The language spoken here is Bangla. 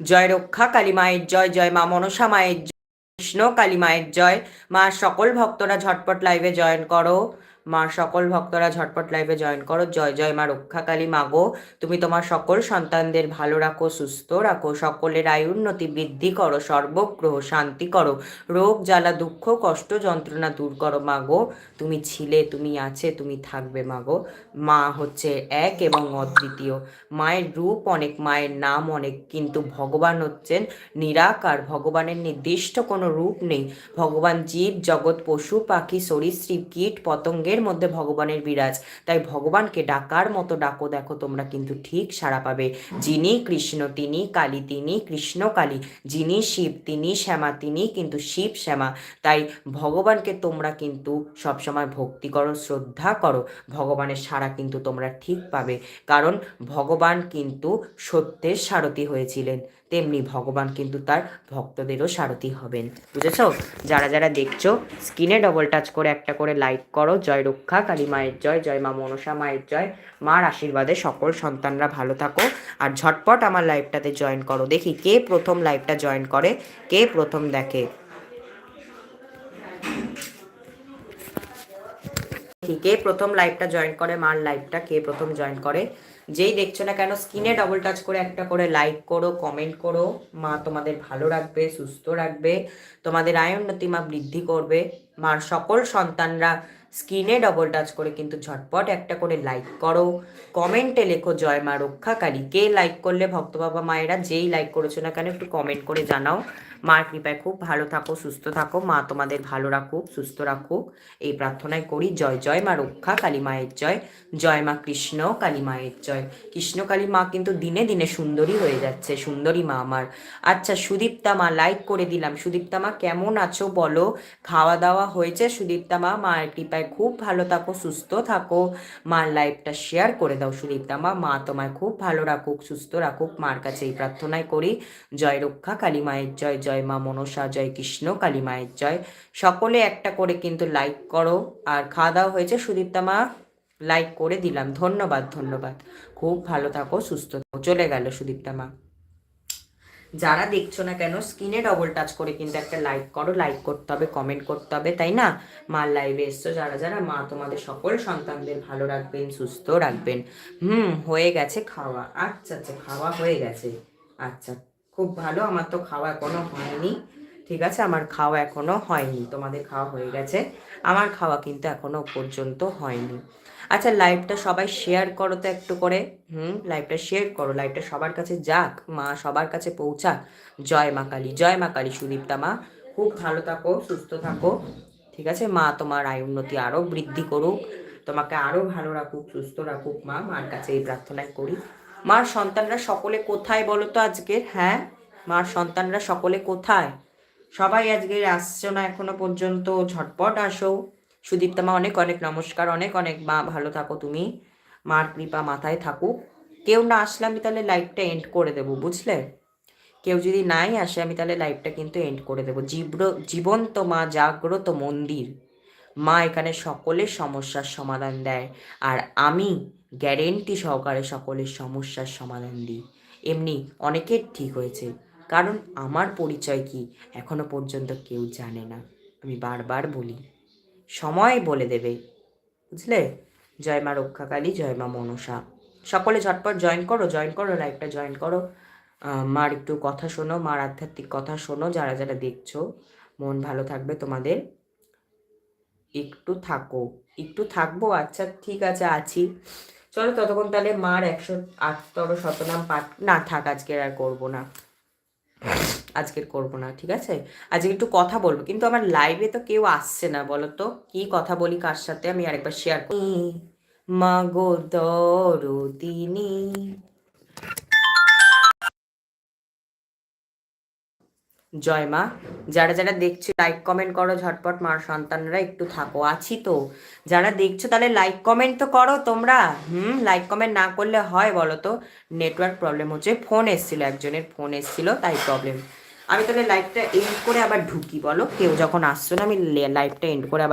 জয় রক্ষা, কালী মায়ের জয় জয় মা মনসা মায়ের জয়, কৃষ্ণ, কালী মায়ের জয়, মা সকল ভক্তরা ঝটপট লাইভে জয়েন করো। মা, সকল ভক্তরা ঝটপট লাইভে জয়েন করো। জয় জয় মা রক্ষা কালী মাগো তুমি তোমার সকল সন্তানদের ভালো রাখো, সুস্থ রাখো। সকলের আয়ুন্নতি বৃদ্ধি করো, সর্বগ্রহ শান্তি করো। রোগ, জ্বালা, দুঃখ, কষ্ট, যন্ত্রণা দূর করো মাগো তুমি ছিলে, তুমি আছে, তুমি থাকবে মাগো মা হচ্ছে এক এবং অদ্বিতীয়। মায়ের রূপ অনেক, মায়ের নাম অনেক, কিন্তু ভগবান হচ্ছেন নিরাকার। ভগবানের নির্দিষ্ট কোনো রূপ নেই। ভগবান জীব, জগৎ, পশু, পাখি সরীসৃপ কীট পতঙ্গের মধ্যে ভগবানের বিরাজ। তাই ভগবানকে ডাকার মতো ডাকো, দেখো তোমরা কিন্তু ঠিক সাড়া পাবে। যিনি কৃষ্ণ, তিনি কালী, তিনি কৃষ্ণ কালী। যিনি শিব, তিনি শ্যামা, তিনি কিন্তু শিব শ্যামা। তাই ভগবানকে তোমরা কিন্তু সবসময় ভক্তি করো, শ্রদ্ধা করো। ভগবানের সাড়া কিন্তু তোমরা ঠিক পাবে। কারণ ভগবান কিন্তু সত্যের সারথি হয়েছিলেন। তেমনি ভগবান কিন্তু তার ভক্তদেরও সারথি হবেন। বুঝেছ? যারা যারা দেখছ, স্ক্রিনে ডবল টাচ করে একটা করে লাইক করো। জয় রক্ষা, কালী মায়ের জয় জয় মা মনসা মায়ের জয়। মার আশীর্বাদে সকল সন্তানরা ভালো থাকো। আর ঝটপট আমার লাইভটাতে জয়েন করো। দেখি কে প্রথম লাইভটা জয়েন করে, কে প্রথম দেখে। দেখি কে প্রথম লাইভটা জয়েন করে, মার লাইভটা কে প্রথম জয়েন করে। যেই দেখছ না কেন স্ক্রিনে ডবল টাচ করে একটা করে লাইক করো কমেন্ট করো। মা তোমাদের ভালো রাখবে সুস্থ রাখবে। তোমাদের আয়োন্নতি মা বৃদ্ধি করবে। মার সকল সন্তানরা স্ক্রিনে ডবল টাচ করে কিন্তু ঝটপট একটা করে লাইক করো। কমেন্টে লেখো, জয় মা রক্ষাকালী কে লাইক করলে ভক্ত বাবা মায়েরা যেই লাইক করেছ না কেন একটু কমেন্ট করে জানাও। মার কৃপায় খুব ভালো থাকো, সুস্থ থাকো। মা তোমাদের ভালো রাখুক, সুস্থ রাখুক। এই প্রার্থনায় করি, জয় জয় মা রক্ষা কালী মায়ের জয়। জয় মা কৃষ্ণ কালী মায়ের জয়। কৃষ্ণ কালী মা কিন্তু দিনে দিনে সুন্দরী হয়ে যাচ্ছে, সুন্দরী মা আমার। আচ্ছা সুদীপ্তা মা লাইক করে দিলাম। সুদীপ্তা মা, কেমন আছো বলো? খাওয়া দাওয়া হয়েছে সুদীপ্তা মা? মায়ের কৃপায় খুব ভালো থাকো, সুস্থ থাকো। মার লাইফটা শেয়ার করে দাও সুদীপ্তা মা। মা তোমায় খুব ভালো রাখুক, সুস্থ রাখুক। মার কাছে এই প্রার্থনায় করি। জয় রক্ষা, কালী মায়ের জয়। জয় মা মনসা, জয় কৃষ্ণ, কালী মায়ের জয়। সকলে একটা করে কিন্তু লাইক করো। আর খাওয়া দাওয়া হয়েছে সুদীপ্তা মা লাইক করে দিলাম। ধন্যবাদ ধন্যবাদ। খুব ভালো থাকো, সুস্থ থাকো। চলে গেল সুদীপ্তা মা। যারা দেখছ না কেন, স্ক্রিনে ডবল টাচ করে কিন্তু একটা লাইক করো। লাইক করতে হবে কমেন্ট করতে হবে, তাই না? মার লাইভে এসছো, যারা যারা, মা তোমাদের সকল সন্তানদের ভালো রাখবেন, সুস্থ রাখবেন। হুম, হয়ে গেছে খাওয়া। আচ্ছা আচ্ছা খাওয়া হয়ে গেছে। আচ্ছা খুব ভালো, আমার তো খাওয়া এখনও হয়নি। ঠিক আছে, আমার খাওয়া এখনও হয়নি, তোমাদের খাওয়া হয়ে গেছে, আমার খাওয়া কিন্তু এখনও পর্যন্ত হয়নি। আচ্ছা লাইভটা সবাই শেয়ার করো তো একটু করে, হুম লাইভটা শেয়ার করো লাইভটা সবার কাছে যাক, মা সবার কাছে পৌঁছাক। জয় মা কালী, জয় মা কালী সুদীপ্তা মা, খুব ভালো থাকো, সুস্থ থাকো, ঠিক আছে? মা তোমার আয় উন্নতি আরও বৃদ্ধি করুক, তোমাকে আরও ভালো রাখুক, সুস্থ রাখুক মা, মার কাছে এই প্রার্থনাই করি। মার সন্তানরা সকলে কোথায় বলো তো আজকের হ্যাঁ? মার সন্তানরা সকলে কোথায়? সবাই আজকে আসছো না এখনও পর্যন্ত, ঝটপট আসো। সুদীপ্তা মা, অনেক অনেক নমস্কার, অনেক অনেক মা, ভালো থাকো তুমি। মার কৃপা মাথায় থাকুক। কেউ না আসলে আমি তাহলে লাইভটা এন্ড করে দেবো, বুঝলে? কেউ যদি নাই আসে, আমি তাহলে লাইভটা কিন্তু এন্ড করে দেবো। জীব্র, জীবন্ত মা, জাগ্রত মন্দির। মা এখানে সকলের সমস্যার সমাধান দেয়। আর আমি গ্যারেন্টি সহকারে সকলের সমস্যার সমাধান দিই। এমনি অনেকের ঠিক হয়েছে। কারণ আমার পরিচয় কি এখনও পর্যন্ত কেউ জানে না। আমি বারবার বলি, সময় বলে দেবে। বুঝলে? জয় মা রক্ষাকালী, জয় মা মনসা। সকলে ঝটপট জয়েন করো জয়েন করো লাইভটা জয়েন করো। মার একটু কথা শোনো, মার আধ্যাত্মিক কথা শোনো, যারা যারা দেখছ, মন ভালো থাকবে তোমাদের। একটু থাকো, একটু থাকব আচ্ছা ঠিক আছে, আছি। চলো ততক্ষণ তাহলে মার একশো আটতর শতনাম পাঠ না, থাক আজকের আর করব না। আজকের করব না, ঠিক আছে? আজকে একটু কথা বলব। কিন্তু আমার লাইভে তো কেউ আসছে না, বলো তো? কি কথা বলি কার সাথে? আমি আরেকবার শেয়ার করি মাগো দরদিনী। জয় মা। যারা যারা দেখছ লাইক কমেন্ট করো, ঝটপট মার সন্তানরা একটু থাকো। আছি তো। যারা দেখছ, তাহলে লাইক কমেন্ট তো করো তোমরা। হুম লাইক কমেন্ট না করলে হয় বলো তো? নেটওয়ার্ক প্রবলেম হচ্ছে। ফোন এসছিল, একজনের ফোন এসছিল, তাই প্রবলেম আমি তাহলে লাইভটা এন্ড করে আবার ঢুকি, বলো? কেউ যখন আসছো না, আমি লাইভটা এন্ড করে আবার